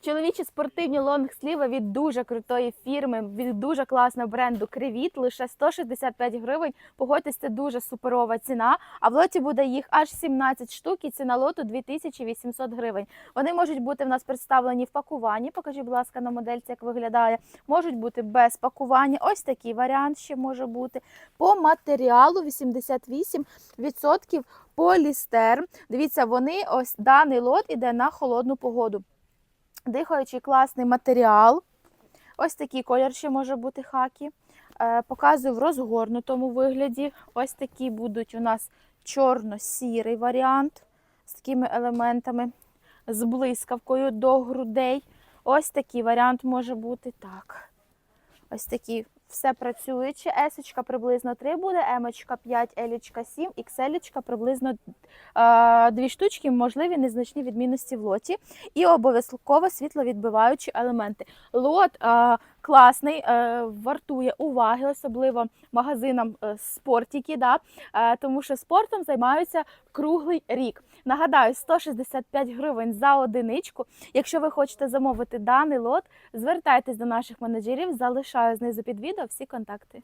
Чоловічі спортивні лонг-сліви від дуже крутої фірми, від дуже класного бренду Кривіт, лише 165 гривень. Погодьтесь, це дуже суперова ціна. А в лоті буде їх аж 17 штук і ціна лоту 2800 гривень. Вони можуть бути в нас представлені в пакуванні. Покажіть, будь ласка, на модельці, як виглядає. Можуть бути без пакування. Ось такий варіант ще може бути. По матеріалу 88% полістер. Дивіться, вони ось даний лот іде на холодну погоду. Дихаючий класний матеріал. Ось такий колір ще може бути хакі. Е, показую в розгорнутому вигляді. Ось такі будуть у нас чорно-сірий варіант з такими елементами, з блискавкою до грудей. Ось такий варіант може бути так. Ось такі все працююче. Есочка приблизно 3 буде, емочка 5, елічка 7, ікселічка приблизно е, дві штучки, можливі незначні відмінності в лоті. І обов'язково світловідбиваючі елементи. Лот е, класний, е, вартує уваги, особливо магазинам е, спортики, да? е, тому що спортом займаються круглий рік. Нагадаю, 165 гривень за одиничку. Якщо ви хочете замовити даний лот, звертайтесь до наших менеджерів, залишаю знизу під відео всі контакти.